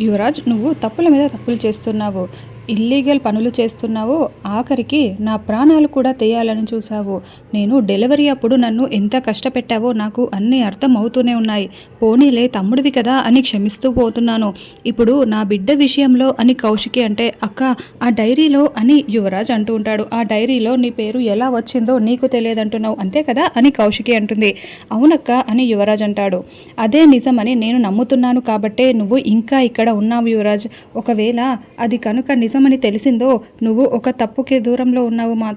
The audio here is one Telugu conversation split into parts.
యువరాజ్ నువ్వు తప్పుల మీద తప్పులు చేస్తున్నావు. ఇల్లీగల్ పనులు చేస్తున్నావు. ఆఖరికి నా ప్రాణాలు కూడా తీయాలని చూసావు నేను డెలివరీ అప్పుడు నన్ను ఎంత కష్టపెట్టావో నాకు అన్నీ అర్థం అవుతూనే ఉన్నాయి. పోనీలే తమ్ముడివి కదా అని క్షమిస్తూ పోతున్నాను. ఇప్పుడు నా బిడ్డ విషయంలో అని కౌశికి అంటే అక్క ఆ డైరీలో అని యువరాజ్ అంటూ ఉంటాడు. ఆ డైరీలో నీ పేరు ఎలా వచ్చిందో నీకు తెలియదంటున్నావు అంతే కదా? అని కౌశికి అంటుంది. అవునక్క అని యువరాజ్ అంటాడు. అదే నిజమని నేను నమ్ముతున్నాను కాబట్టే నువ్వు ఇంకా ఇక్కడ ఉన్నావు యువరాజ్. ఒకవేళ అది కనుక నిజమని తెలిసిందో నువ్వు ఒక తప్పుకి దూరంలో ఉన్నావు మా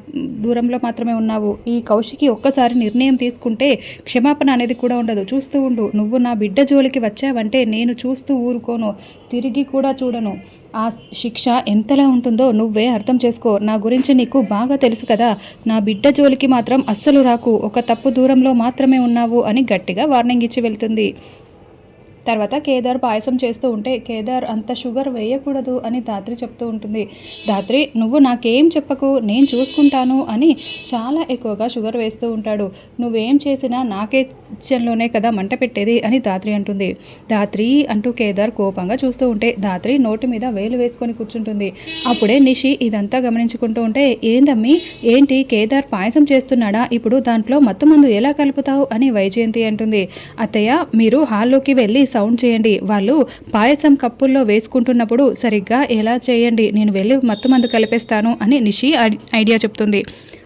దూరంలో మాత్రమే ఉన్నావు. ఈ కౌశికి ఒక్కసారి నిర్ణయం తీసుకుంటే క్షమాపణ అనేది కూడా ఉండదు. చూస్తూ ఉండు. నువ్వు నా బిడ్డ జోలికి వచ్చావంటే నేను చూస్తూ ఊరుకోను. తిరిగి కూడా చూడను. ఆ శిక్ష ఎంతలా ఉంటుందో నువ్వే అర్థం చేసుకో. నా గురించి నీకు బాగా తెలుసు కదా. నా బిడ్డ జోలికి మాత్రం అస్సలు రాకు. ఒక తప్పు దూరంలో మాత్రమే ఉన్నావు అని గట్టిగా వార్నింగ్ ఇచ్చి వెళ్తుంది. తర్వాత కేదార్ పాయసం చేస్తూ ఉంటే కేదార్ అంత షుగర్ వేయకూడదు అని దాత్రి చెప్తూ ఉంటుంది. దాత్రి నువ్వు నాకేం చెప్పకు నేను చూసుకుంటాను అని చాలా ఎక్కువగా షుగర్ వేస్తూ ఉంటాడు. నువ్వేం చేసినా నాకే కిచెన్లోనే కదా మంట పెట్టేది అని దాత్రి అంటుంది. దాత్రి అంటూ కేదార్ కోపంగా చూస్తూ ఉంటే దాత్రి నోటి మీద వేలు వేసుకొని కూర్చుంటుంది. అప్పుడే నిషి ఇదంతా గమనించుకుంటూ ఉంటే ఏందమ్మి ఏంటి కేదార్ పాయసం చేస్తున్నాడా? ఇప్పుడు దాంట్లో మత్తు మందు ఎలా కలుపుతావు? అని వైజయంతి అంటుంది. అత్తయ్య మీరు హాల్లోకి వెళ్ళి సౌండ్ చేయండి. వాళ్ళు పాయసం కప్పుల్లో వేసుకుంటున్నప్పుడు సరిగ్గా ఎలా చేయండి? నేను వెళ్ళి మత్తు మందు కలిపేస్తాను అని నిషి ఐ- ఐడియా చెప్తుంది.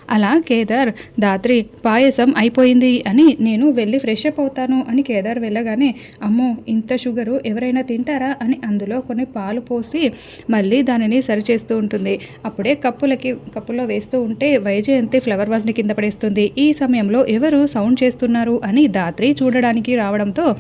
అలా కేదార్ దాత్రి పాయసం అయిపోయింది అని నేను వెళ్ళి ఫ్రెష్ అప్ అవుతాను అని కేదార్ వెళ్ళగానే అమ్మో ఇంత షుగరు ఎవరైనా తింటారా అని అందులో కొన్ని పాలు పోసి మళ్ళీ దానిని సరిచేస్తూ ఉంటుంది. అప్పుడే కప్పులకి కప్పులో వేస్తూ ఉంటే వైజయంతి ఫ్లవర్ వాజ్ని కింద పడేస్తుంది. ఈ సమయంలో ఎవరు సౌండ్ చేస్తున్నారు అని దాత్రి చూడడానికి రావడంతో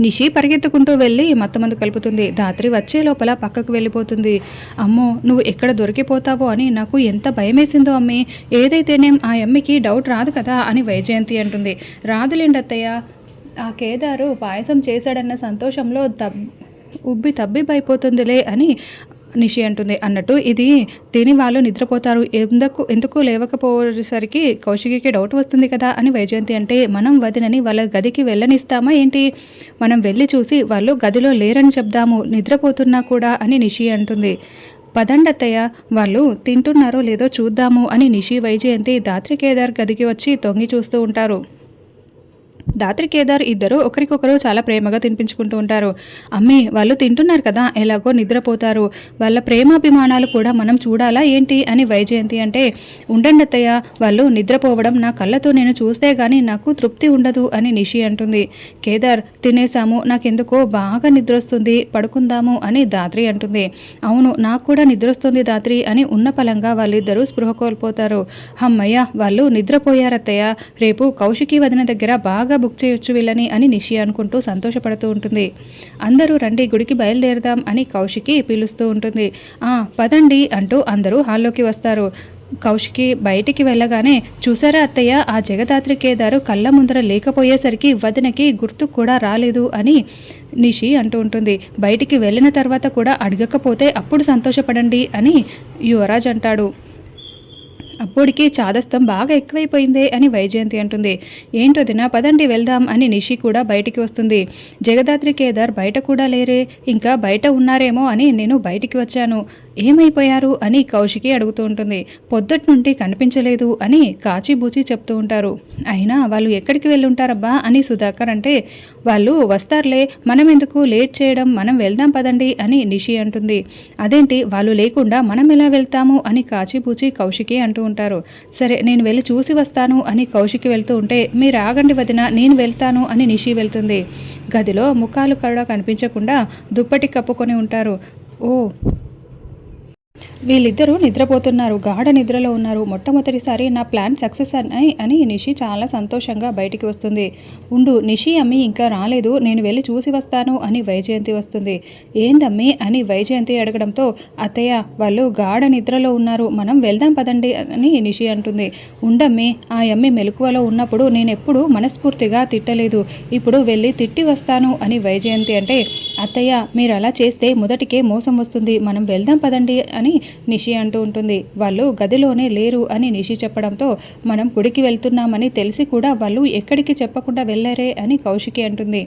నిషి పరిగెత్తుకుంటూ వెళ్ళి మత్తమందు కలుపుతుంది. ధాత్రి వచ్చే లోపల పక్కకు వెళ్ళిపోతుంది. అమ్మో నువ్వు ఎక్కడ దొరికిపోతావో అని నాకు ఎంత భయమేసిందో అమ్మి. ఏదైతేనేం ఆ అమ్మికి డౌట్ రాదు కదా అని వైజయంతి అంటుంది. రాదులేండి అత్తయ్య. ఆ కేదారు పాయసం చేశాడన్న సంతోషంలో తబ్ ఉబ్బి తబ్బిబైపోతుందిలే అని నిషి అంటుంది. అన్నట్టు ఇది తిని వాళ్ళు నిద్రపోతారు. ఎందుకు ఎందుకు లేవకపోయేసరికి కౌశికి డౌట్ వస్తుంది కదా అని వైజయంతి అంటే మనం వదినని వాళ్ళ గదికి వెళ్ళనిస్తామా ఏంటి? మనం వెళ్ళి చూసి వాళ్ళు గదిలో లేరని చెప్దాము నిద్రపోతున్నా కూడా అని నిషి అంటుంది. పదండత్తయ్య వాళ్ళు తింటున్నారో లేదో చూద్దాము అని నిషి వైజయంతి దాత్రి కేదార్ గదికి వచ్చి తొంగి చూస్తూ ఉంటారు. దాత్రి కేదార్ ఇద్దరు ఒకరికొకరు చాలా ప్రేమగా తినిపించుకుంటూ ఉంటారు. అమ్మి వాళ్ళు తింటున్నారు కదా ఎలాగో నిద్రపోతారు. వాళ్ళ ప్రేమాభిమానాలు కూడా మనం చూడాలా ఏంటి అని వైజయంతి అంటే ఉండండి అత్తయ్య వాళ్ళు నిద్రపోవడం నా కళ్ళతో నేను చూస్తే గానీ నాకు తృప్తి ఉండదు అని నిషి అంటుంది. కేదార్ తినేసాము నాకెందుకో బాగా నిద్రొస్తుంది పడుకుందాము అని దాత్రి అంటుంది. అవును నాకు కూడా నిద్రొస్తుంది దాత్రి అని ఉన్న పలంగా వాళ్ళిద్దరూ స్పృహ కోల్పోతారు. అమ్మయ్య వాళ్ళు నిద్రపోయారత్తయ్య రేపు కౌశికి వదిన దగ్గర బాగా బుక్ చేయొచ్చు వీళ్ళని అని నిషి అనుకుంటూ సంతోషపడుతూ ఉంటుంది. అందరూ రండి గుడికి బయలుదేరదాం అని కౌశికి పిలుస్తూ ఉంటుంది. ఆ పదండి అంటూ అందరూ హాల్లోకి వస్తారు. కౌశికి బయటికి వెళ్ళగానే చూసారా అత్తయ్య ఆ జగదాత్రి కేదారు కళ్ళ ముందర లేకపోయేసరికి వదినకి గుర్తు కూడా రాలేదు అని నిషి అంటూ ఉంటుంది. బయటికి వెళ్ళిన తర్వాత కూడా అడగకపోతే అప్పుడు సంతోషపడండి అని యువరాజ్ అంటాడు. అప్పటికి చాదస్తం బాగా ఎక్కువైపోయిందే అని వైజయంతి అంటుంది. ఏంటో దినా పదండి వెళ్దాం అని నిషి కూడా బయటికి వస్తుంది. జగదాత్రి కేదార్ బయట కూడా లేరే ఇంకా బయట ఉన్నారేమో అని నేను బయటికి వచ్చాను. ఏమైపోయారు అని కౌశికి అడుగుతూ ఉంటుంది. పొద్దుటి నుండి కనిపించలేదు అని కాచిబూచి చెప్తూ ఉంటారు. అయినా వాళ్ళు ఎక్కడికి వెళ్ళి ఉంటారబ్బా అని సుధాకర్ అంటే వాళ్ళు వస్తారులే మనం ఎందుకు లేట్ చేయడం మనం వెళ్దాం పదండి అని నిషి అంటుంది. అదేంటి వాళ్ళు లేకుండా మనం ఎలా వెళ్తాము అని కాచిబూచి కౌశికి అంటూ ఉంటారు. సరే నేను వెళ్ళి చూసి వస్తాను అని కౌశికి వెళ్తూ ఉంటే మీరు ఆగండి వదిన నేను వెళ్తాను అని నిషి వెళ్తుంది. గదిలో ముఖాలు కూడా కనిపించకుండా దుప్పటి కప్పుకొని ఉంటారు. ఓ వీళ్ళిద్దరూ నిద్రపోతున్నారు గాఢ నిద్రలో ఉన్నారు. మొట్టమొదటిసారి నా ప్లాన్ సక్సెస్ అని అని నిషి చాలా సంతోషంగా బయటికి వస్తుంది. ఉండు నిషి అమ్మి ఇంకా రాలేదు. నేను వెళ్ళి చూసి వస్తాను అని వైజయంతి వస్తుంది. ఏందమ్మి అని వైజయంతి అడగడంతో అత్తయ్య వాళ్ళు గాఢ నిద్రలో ఉన్నారు. మనం వెళ్దాం పదండి అని నిషి అంటుంది. ఉండమ్మి ఆ అమ్మి మెలకువలో ఉన్నప్పుడు నేను ఎప్పుడు మనస్ఫూర్తిగా తిట్టలేదు. ఇప్పుడు వెళ్ళి తిట్టి వస్తాను అని వైజయంతి అంటే అత్తయ్య మీరు అలా చేస్తే మొదటికే మోసం వస్తుంది. మనం వెళ్దాం పదండి అని అని నిషి అంటూ ఉంటుంది. వాళ్ళు గదిలోనే లేరు అని నిషి చెప్పడంతో మనం గుడికి వెళ్తున్నామని తెలిసి కూడా వాళ్ళు ఎక్కడికి చెప్పకుండా వెళ్ళారే అని కౌశికి అంటుంది.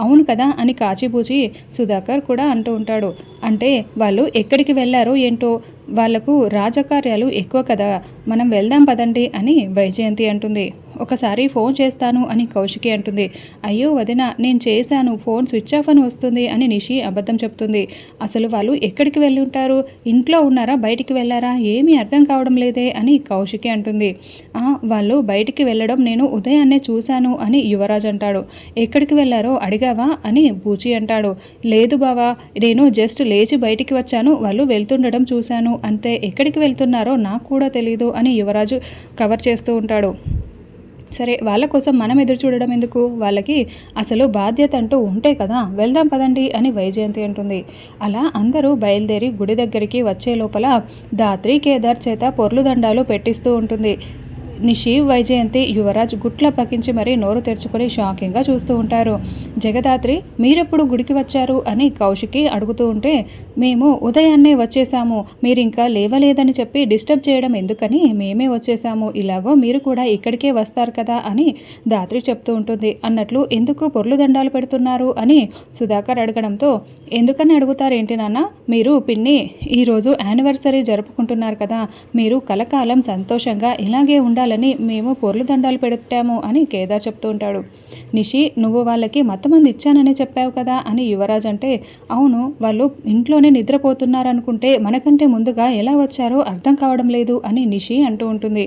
అవును కదా అని కాచిబూచి సుధాకర్ కూడా అంటూ ఉంటాడు. అంటే వాళ్ళు ఎక్కడికి వెళ్ళారో ఏంటో? వాళ్ళకు రాజకార్యాలు ఎక్కువ కదా. మనం వెళ్దాం పదండి అని వైజయంతి అంటుంది. ఒకసారి ఫోన్ చేస్తాను అని కౌశికి అంటుంది. అయ్యో వదిన నేను చేశాను. ఫోన్ స్విచ్ ఆఫ్ అని వస్తుంది అని నిషి అబద్ధం చెప్తుంది. అసలు వాళ్ళు ఎక్కడికి వెళ్ళి ఉంటారు ఇంట్లో ఉన్నారా? బయటికి వెళ్ళారా? ఏమీ అర్థం కావడం లేదే అని కౌశికి అంటుంది. వాళ్ళు బయటికి వెళ్ళడం నేను ఉదయాన్నే చూశాను అని యువరాజ్ అంటాడు. ఎక్కడికి వెళ్ళారో అడిగావా అని బూచి అంటాడు. లేదు బావా నేను జస్ట్ లేచి బయటికి వచ్చాను. వాళ్ళు వెళ్తుండడం చూశాను. అంతే ఎక్కడికి వెళ్తున్నారో నాకు కూడా తెలీదు అని యువరాజు కవర్ చేస్తూ ఉంటాడు. సరే వాళ్ళ కోసం మనం ఎదురు చూడడం ఎందుకు? వాళ్ళకి అసలు బాధ్యత అంటూ ఉంటే కదా వెళ్దాం పదండి అని వైజయంతి అంటుంది. అలా అందరూ బయలుదేరి గుడి దగ్గరికి వచ్చే లోపల దాత్రి కేదార్ చేత పొర్లు దండాలు పెట్టిస్తూ ఉంటుంది. నిషి వైజయంతి యువరాజ్ గుట్ల పకించి మరీ నోరు తెరుచుకొని షాకింగ్గా చూస్తూ ఉంటారు. జగదాత్రి మీరెప్పుడు గుడికి వచ్చారు? అని కౌశికి అడుగుతూ ఉంటే మేము ఉదయాన్నే వచ్చేసాము మీరు ఇంకా లేవలేదని చెప్పి డిస్టర్బ్ చేయడం ఎందుకని మేమే వచ్చేసాము ఇలాగో మీరు కూడా ఇక్కడికే వస్తారు కదా అని దాత్రి చెప్తూ ఉంటుంది. అన్నట్లు ఎందుకు పొర్లు దండాలు పెడుతున్నారు? అని సుధాకర్ అడగడంతో ఎందుకని అడుగుతారేంటి నాన్న? మీరు పిన్ని ఈరోజు యానివర్సరీ జరుపుకుంటున్నారు కదా. మీరు కలకాలం సంతోషంగా ఇలాగే ఉండాలి చేయాలని మేము పొర్లు దండాలు పెట్టాము అని కేదార్ చెప్తూ ఉంటాడు. నిషి నువ్వు వాళ్ళకి మతమంది ఇచ్చానని చెప్పావు కదా అని యువరాజ్ అంటే అవును వాళ్ళు ఇంట్లోనే నిద్రపోతున్నారనుకుంటే మనకంటే ముందుగా ఎలా వచ్చారో అర్థం కావడం లేదు అని నిషి అంటూ ఉంటుంది.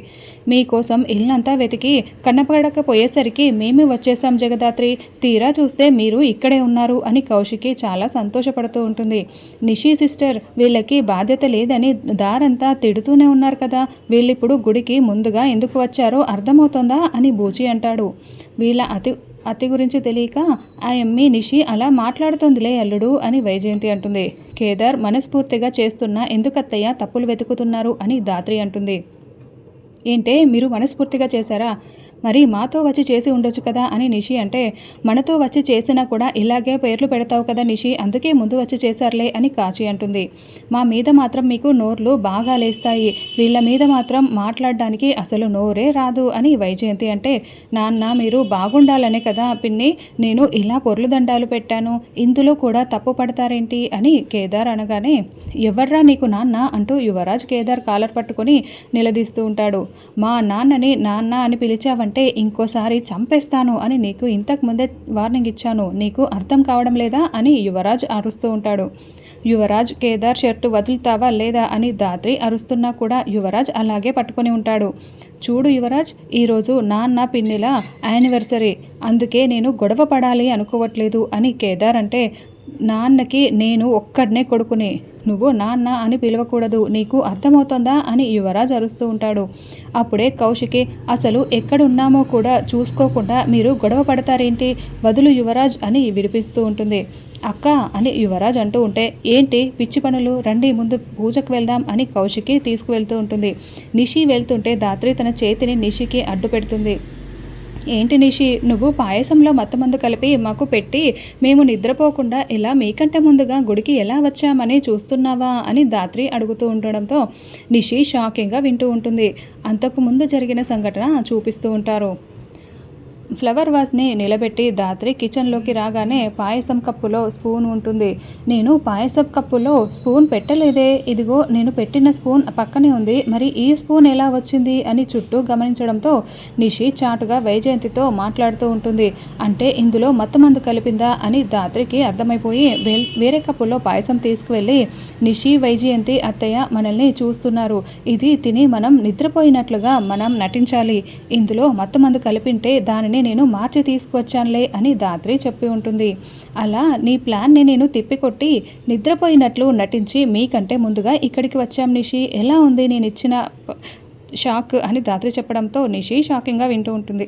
మీకోసం ఇల్లంతా వెతికి కన్నపడకపోయేసరికి మేమే వచ్చేసాం జగదాత్రి. తీరా చూస్తే మీరు ఇక్కడే ఉన్నారు అని కౌశికి చాలా సంతోషపడుతూ ఉంటుంది. నిషి సిస్టర్ వీళ్ళకి బాధ్యత లేదని దారంతా తిడుతూనే ఉన్నారు కదా. వీళ్ళిప్పుడు గుడికి ముందుగా ఎందుకు ఎందుకు వచ్చారో అర్థమవుతుందా అని బూచి అంటాడు. వీళ్ళ అతి అతి గురించి తెలియక ఆ ఎమ్మి నిషి అలా మాట్లాడుతుందిలే అల్లుడు అని వైజయంతి అంటుంది. కేదార్ మనస్ఫూర్తిగా చేస్తున్న ఎందుకత్తయ్య తప్పులు వెతుకుతున్నారు అని దాత్రి అంటుంది. ఏంటే మీరు మనస్ఫూర్తిగా చేశారా? మరి మాతో వచ్చి చేసి ఉండొచ్చు కదా అని నిషి అంటే మనతో వచ్చి చేసినా కూడా ఇలాగే పేర్లు పెడతావు కదా నిషి అందుకే ముందు వచ్చి చేశారులే అని కాచి అంటుంది. మా మీద మాత్రం మీకు నోర్లు బాగా లేస్తాయి. వీళ్ళ మీద మాత్రం మాట్లాడడానికి అసలు నోరే రాదు అని వైజయంతి అంటే నాన్న మీరు బాగుండాలనే కదా పిన్ని నేను ఇలా పొర్లు దండాలు పెట్టాను. ఇందులో కూడా తప్పు పడతారేంటి అని కేదార్ అనగానే ఎవర్రా నీకు నాన్న అంటూ యువరాజ్ కేదార్ కాలర్ పట్టుకొని నిలదీస్తూ ఉంటాడు. మా నాన్నని నాన్న అని పిలిచావంటే అంటే ఇంకోసారి చంపేస్తాను అని నీకు ఇంతకు ముందే వార్నింగ్ ఇచ్చాను. నీకు అర్థం కావడం లేదా అని యువరాజ్ అరుస్తూ ఉంటాడు. యువరాజ్ కేదార్ షర్టు వదులుతావా లేదా అని దాత్రి అరుస్తున్నా కూడా యువరాజ్ అలాగే పట్టుకొని ఉంటాడు. చూడు యువరాజ్ ఈరోజు నాన్న పిన్నిల యానివర్సరీ అందుకే నేను గొడవ పడాలి అనుకోవట్లేదు అని కేదార్ అంటే నాన్నకి నేను ఒక్కడనే కొడుకుని. నువ్వు నాన్న అని పిలవకూడదు. నీకు అర్థమవుతుందా అని యువరాజ్ అరుస్తూ ఉంటాడు. అప్పుడే కౌశికి అసలు ఎక్కడున్నామో కూడా చూసుకోకుండా మీరు గొడవ పడతారేంటి? వదులు యువరాజ్ అని విడిపిస్తూ ఉంటుంది. అక్క అని యువరాజ్ అంటూ ఉంటే ఏంటి పిచ్చి పనులు? రండి ముందు పూజకు వెళ్దాం అని కౌశికి తీసుకువెళ్తూ ఉంటుంది. నిషి వెళ్తుంటే దాత్రి తన చేతిని నిషికి అడ్డు పెడుతుంది ఏంటి నిషి నువ్వు పాయసంలో మత్తమందు కలిపి మాకు పెట్టి మేము నిద్రపోకుండా ఇలా మీకంటే ముందుగా గుడికి ఎలా వచ్చామని చూస్తున్నావా అని దాత్రి అడుగుతూ ఉండడంతో నిషి షాకింగ్గా వింటూ ఉంటుంది. అంతకు ముందు జరిగిన సంఘటన చూపిస్తూ ఉంటారు. ఫ్లవర్ వాజ్ని నిలబెట్టి దాత్రి కిచెన్లోకి రాగానే పాయసం కప్పులో స్పూన్ ఉంటుంది. నేను పాయసం కప్పులో స్పూన్ పెట్టలేదే. ఇదిగో నేను పెట్టిన స్పూన్ పక్కనే ఉంది. మరి ఈ స్పూన్ ఎలా వచ్చింది అని చుట్టూ గమనించడంతో నిషి చాటుగా వైజయంతితో మాట్లాడుతూ ఉంటుంది. అంటే ఇందులో మందు కలిపిందా అని దాత్రికి అర్థమైపోయి వేరే కప్పులో పాయసం తీసుకువెళ్ళి నిషి వైజయంతి అత్తయ్య మనల్ని చూస్తున్నారు. ఇది తిని మనం నిద్రపోయినట్లుగా మనం నటించాలి. ఇందులో మందు కలిపింటే దానిని ప్లాన్ని నేను మార్చి తీసుకువచ్చానులే అని దాత్రి చెప్పి ఉంటుంది. అలా నీ ప్లాన్ని నేను తిప్పికొట్టి నిద్రపోయినట్లు నటించి మీకంటే ముందుగా ఇక్కడికి వచ్చాం నిషి. ఎలా ఉంది నేను ఇచ్చిన షాక్ అని దాత్రి చెప్పడంతో నిషి షాకింగ్గా వింటూ ఉంటుంది.